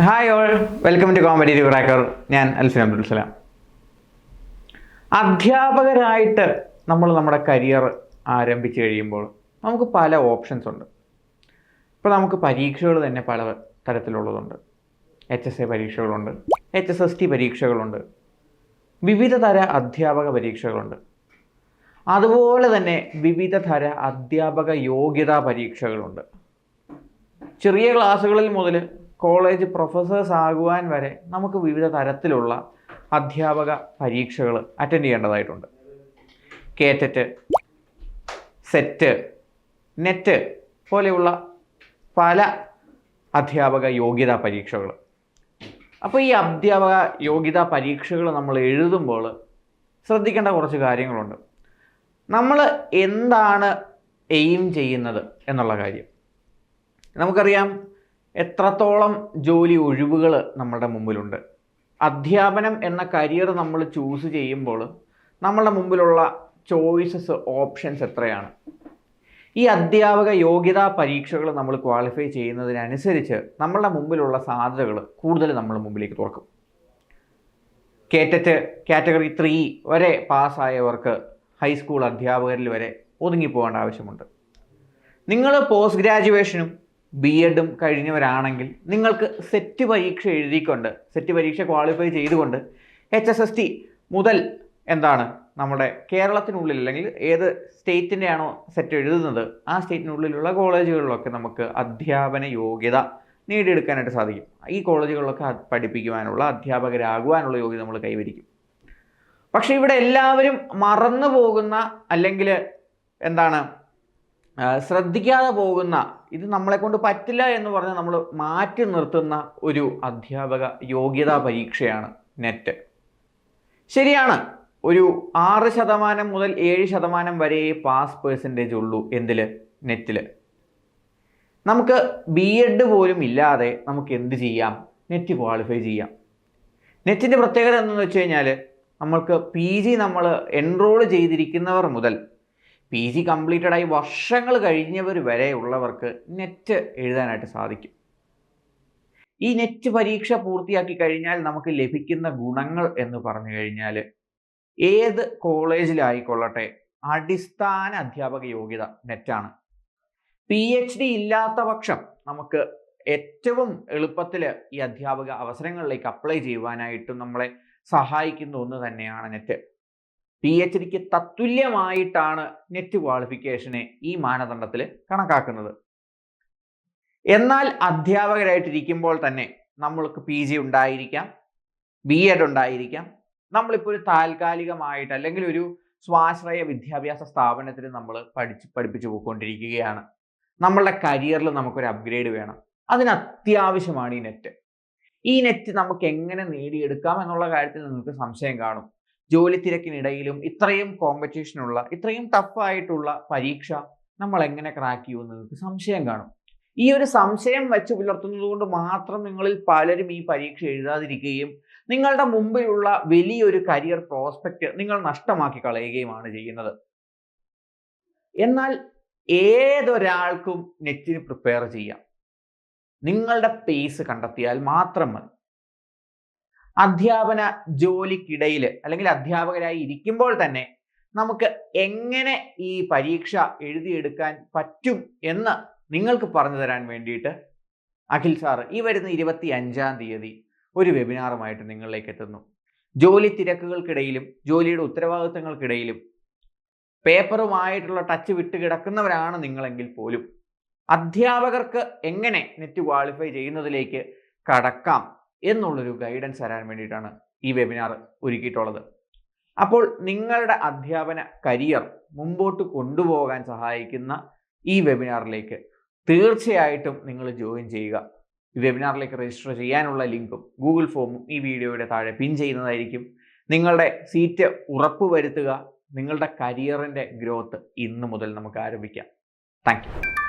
Hi all welcome to comedy cracker ഞാൻ അൽഫിൻ അബ്ദുൽ സലാം. അധ്യാപകരായിട്ട് നമ്മൾ നമ്മുടെ കരിയർ ആരംഭിച്ചു കഴിയുമ്പോൾ നമുക്ക് പല ഓപ്ഷൻസ് ഉണ്ട്. ഇപ്പോൾ നമുക്ക് പരീക്ഷകൾ തന്നെ പല തരത്തിലുള്ളതുണ്ട്. എച്ച് എസ് എ പരീക്ഷകളുണ്ട് എച്ച് എസ് എസ് ടി പരീക്ഷകളുണ്ട് വിവിധ തര അധ്യാപക പരീക്ഷകളുണ്ട്. അതുപോലെ തന്നെ വിവിധ തര അധ്യാപക യോഗ്യതാ പരീക്ഷകളുണ്ട്. ചെറിയ ക്ലാസ്സുകളിൽ മുതൽ കോളേജ് പ്രൊഫസേഴ്സ് ആകുവാൻ വരെ നമുക്ക് വിവിധ തരത്തിലുള്ള അധ്യാപക പരീക്ഷകൾ അറ്റൻഡ് ചെയ്യേണ്ടതായിട്ടുണ്ട്. കേറ്ററ്റ് സെറ്റ് നെറ്റ് പോലെയുള്ള പല അധ്യാപക യോഗ്യതാ പരീക്ഷകൾ. അപ്പോൾ ഈ അധ്യാപക യോഗ്യതാ പരീക്ഷകൾ നമ്മൾ എഴുതുമ്പോൾ ശ്രദ്ധിക്കേണ്ട കുറച്ച് കാര്യങ്ങളുണ്ട്. നമ്മൾ എന്താണ് എയിം ചെയ്യുന്നത് എന്നുള്ള കാര്യം. നമുക്കറിയാം എത്രത്തോളം ജോലി ഒഴിവുകൾ നമ്മുടെ മുമ്പിലുണ്ട്. അധ്യാപനം എന്ന കരിയർ നമ്മൾ ചൂസ് ചെയ്യുമ്പോൾ നമ്മളുടെ മുമ്പിലുള്ള ചോയ്സസ് ഓപ്ഷൻസ് എത്രയാണ്? ഈ അധ്യാപക യോഗ്യതാ പരീക്ഷകൾ നമ്മൾ ക്വാളിഫൈ ചെയ്യുന്നതിനനുസരിച്ച് നമ്മളുടെ മുമ്പിലുള്ള സാധ്യതകൾ കൂടുതൽ നമ്മുടെ മുമ്പിലേക്ക് തുറക്കും. കേറ്ററ്റ് കാറ്റഗറി ത്രീ വരെ പാസ്സായവർക്ക് ഹൈസ്കൂൾ അധ്യാപകരിൽ വരെ ഒതുങ്ങിപ്പോകേണ്ട ആവശ്യമുണ്ട്. നിങ്ങൾ പോസ്റ്റ് ഗ്രാജുവേഷനും ബി എഡും കഴിഞ്ഞവരാണെങ്കിൽ നിങ്ങൾക്ക് സെറ്റ് പരീക്ഷ എഴുതിക്കൊണ്ട് സെറ്റ് പരീക്ഷ ക്വാളിഫൈ ചെയ്തുകൊണ്ട് എച്ച് എസ് എസ് ടി മുതൽ എന്താണ് നമ്മുടെ കേരളത്തിനുള്ളിൽ അല്ലെങ്കിൽ ഏത് സ്റ്റേറ്റിന്റെ ആണോ സെറ്റ് എഴുതുന്നത് ആ സ്റ്റേറ്റിനുള്ളിലുള്ള കോളേജുകളിലൊക്കെ നമുക്ക് അധ്യാപന യോഗ്യത നേടിയെടുക്കാനായിട്ട് സാധിക്കും. ഈ കോളേജുകളിലൊക്കെ പഠിപ്പിക്കുവാനുള്ള അധ്യാപകരാകുവാനുള്ള യോഗ്യത നമ്മൾ കൈവരിക്കും. പക്ഷേ ഇവിടെ എല്ലാവരും മറന്നു പോകുന്ന അല്ലെങ്കിൽ എന്താണ് ശ്രദ്ധിക്കാതെ പോകുന്ന ഇത് നമ്മളെ കൊണ്ട് പറ്റില്ല എന്ന് പറഞ്ഞ് നമ്മൾ മാറ്റി നിർത്തുന്ന ഒരു അധ്യാപക യോഗ്യതാ പരീക്ഷയാണ് നെറ്റ്. ശരിയാണ്. ഒരു ആറ് ശതമാനം മുതൽ ഏഴ് ശതമാനം വരെ പാസ് പേഴ്സന്റേജ് ഉള്ളൂ എന്തിൽ നെറ്റിൽ നമുക്ക് ബി എഡ് പോലും ഇല്ലാതെ നമുക്ക് എന്ത് ചെയ്യാം? നെറ്റ് ക്വാളിഫൈ ചെയ്യാം. നെറ്റിന്റെ പ്രത്യേകത എന്തെന്ന് വെച്ച് കഴിഞ്ഞാൽ നമ്മൾക്ക് പി ജി നമ്മൾ എൻറോൾ ചെയ്തിരിക്കുന്നവർ മുതൽ പി ജി കംപ്ലീറ്റഡായി വർഷങ്ങൾ കഴിഞ്ഞവർ വരെ ഉള്ളവർക്ക് നെറ്റ് എഴുതാനായിട്ട് സാധിക്കും. ഈ നെറ്റ് പരീക്ഷ പൂർത്തിയാക്കി കഴിഞ്ഞാൽ നമുക്ക് ലഭിക്കുന്ന ഗുണങ്ങൾ എന്ന് പറഞ്ഞു കഴിഞ്ഞാൽ ഏത് കോളേജിലായിക്കൊള്ളട്ടെ അടിസ്ഥാന അധ്യാപക യോഗ്യത നെറ്റാണ് പി എച്ച് ഡി ഇല്ലാത്ത പക്ഷം നമുക്ക് ഏറ്റവും എളുപ്പത്തിൽ ഈ അധ്യാപക അവസരങ്ങളിലേക്ക് അപ്ലൈ ചെയ്യുവാനായിട്ടും നമ്മളെ സഹായിക്കുന്ന ഒന്ന് തന്നെയാണ് നെറ്റ് പി എച്ച് ഡിക്ക് തത്തുല്യമായിട്ടാണ് നെറ്റ് ക്വാളിഫിക്കേഷനെ ഈ മാനദണ്ഡത്തിൽ കണക്കാക്കുന്നത്. എന്നാൽ അധ്യാപകരായിട്ടിരിക്കുമ്പോൾ തന്നെ നമ്മൾക്ക് പി ജി ഉണ്ടായിരിക്കാം ബി എഡ് ഉണ്ടായിരിക്കാം. നമ്മളിപ്പോൾ ഒരു താൽക്കാലികമായിട്ട് അല്ലെങ്കിൽ ഒരു സ്വാശ്രയ വിദ്യാഭ്യാസ സ്ഥാപനത്തിൽ നമ്മൾ പഠിച്ച് പഠിപ്പിച്ചു പോയിക്കൊണ്ടിരിക്കുകയാണ്. നമ്മളുടെ കരിയറിൽ നമുക്കൊരു അപ്ഗ്രേഡ് വേണം. അതിന് അത്യാവശ്യമാണ് ഈ നെറ്റ് ഈ നെറ്റ് നമുക്ക് എങ്ങനെ നേടിയെടുക്കാം എന്നുള്ള കാര്യത്തിൽ നിങ്ങൾക്ക് സംശയം കാണും. ജോലി തിരക്കിനിടയിലും ഇത്രയും കോമ്പറ്റീഷനുള്ള ഇത്രയും ടഫായിട്ടുള്ള പരീക്ഷ നമ്മൾ എങ്ങനെ ക്രാക്ക് ചെയ്യുമെന്ന് നിങ്ങൾക്ക് സംശയം കാണും. ഈ ഒരു സംശയം വെച്ച് പുലർത്തുന്നത് കൊണ്ട് മാത്രം നിങ്ങളിൽ പലരും ഈ പരീക്ഷ എഴുതാതിരിക്കുകയും നിങ്ങളുടെ മുമ്പിലുള്ള വലിയൊരു കരിയർ പ്രോസ്പെക്റ്റ് നിങ്ങൾ നഷ്ടമാക്കി കളയുകയുമാണ് ചെയ്യുന്നത്. എന്നാൽ ഏതൊരാൾക്കും നെറ്റിന് പ്രിപ്പയർ ചെയ്യാം. നിങ്ങളുടെ പേസ് കണ്ടെത്തിയാൽ മാത്രം മതി. അധ്യാപന ജോലിക്കിടയിൽ അല്ലെങ്കിൽ അധ്യാപകരായി ഇരിക്കുമ്പോൾ തന്നെ നമുക്ക് എങ്ങനെ ഈ പരീക്ഷ എഴുതിയെടുക്കാൻ പറ്റും എന്ന് നിങ്ങൾക്ക് പറഞ്ഞു തരാൻ വേണ്ടിയിട്ട് അഖിൽ സാർ ഈ വരുന്ന ഇരുപത്തി അഞ്ചാം തീയതി ഒരു വെബിനാറുമായിട്ട് നിങ്ങളിലേക്ക് എത്തുന്നു. ജോലി തിരക്കുകൾക്കിടയിലും ജോലിയുടെ ഉത്തരവാദിത്തങ്ങൾക്കിടയിലും പേപ്പറുമായിട്ടുള്ള ടച്ച് വിട്ട് കിടക്കുന്നവരാണ് നിങ്ങളെങ്കിൽ പോലും അധ്യാപകർക്ക് എങ്ങനെ നെറ്റ് ക്വാളിഫൈ ചെയ്യുന്നതിലേക്ക് കടക്കാം? എന്നുള്ളൊരു ഗൈഡൻസ് തരാൻ വേണ്ടിയിട്ടാണ് ഈ വെബിനാർ ഒരുക്കിയിട്ടുള്ളത്. അപ്പോൾ നിങ്ങളുടെ അധ്യാപന കരിയർ മുമ്പോട്ട് കൊണ്ടുപോകാൻ സഹായിക്കുന്ന ഈ വെബിനാറിലേക്ക് തീർച്ചയായിട്ടും നിങ്ങൾ ജോയിൻ ചെയ്യുക. ഈ വെബിനാറിലേക്ക് രജിസ്റ്റർ ചെയ്യാനുള്ള ലിങ്കും ഗൂഗിൾ ഫോമും ഈ വീഡിയോയുടെ താഴെ പിൻ ചെയ്യുന്നതായിരിക്കും. നിങ്ങളുടെ സീറ്റ് ഉറപ്പുവരുത്തുക. നിങ്ങളുടെ കരിയറിന്റെ ഗ്രോത്ത് ഇന്ന് മുതൽ നമുക്ക് ആരംഭിക്കാം. താങ്ക്